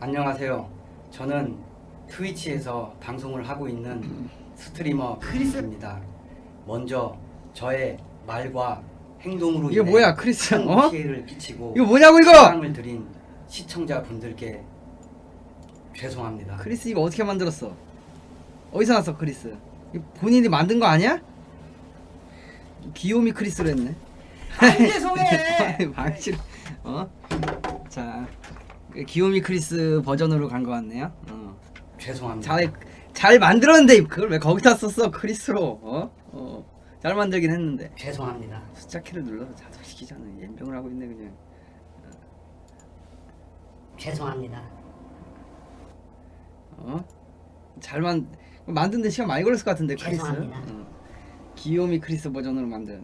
안녕하세요. 저는 트위치에서 방송을 하고 있는 스트리머 크리스입니다. 먼저 저의 말과 행동으로 이거 인해 뭐야, 크리스? 큰 어? 피해를 끼치고 이거 뭐냐고 이거? 사랑을 드린 시청자분들께 죄송합니다. 크리스 이거 어떻게 만들었어? 어디서 났어 크리스? 이거 본인이 만든 거 아니야? 귀요미 크리스로 했네. 안 죄송해. 방실 어? 자 그 귀요미 크리스 버전으로 간거 같네요. 어. 죄송합니다. 잘, 잘 만들었는데 그걸 왜 거기다 썼어 크리스로? 어? 어. 잘 만들긴 했는데 죄송합니다. 숫자 키를 눌러서 자동시키잖아. 연병을 하고 있네 그냥. 죄송합니다. 어? 잘만 만드는데 시간 많이 걸렸을 것 같은데 크리스. 죄송합니다. 어. 귀요미 크리스 버전으로 만드네.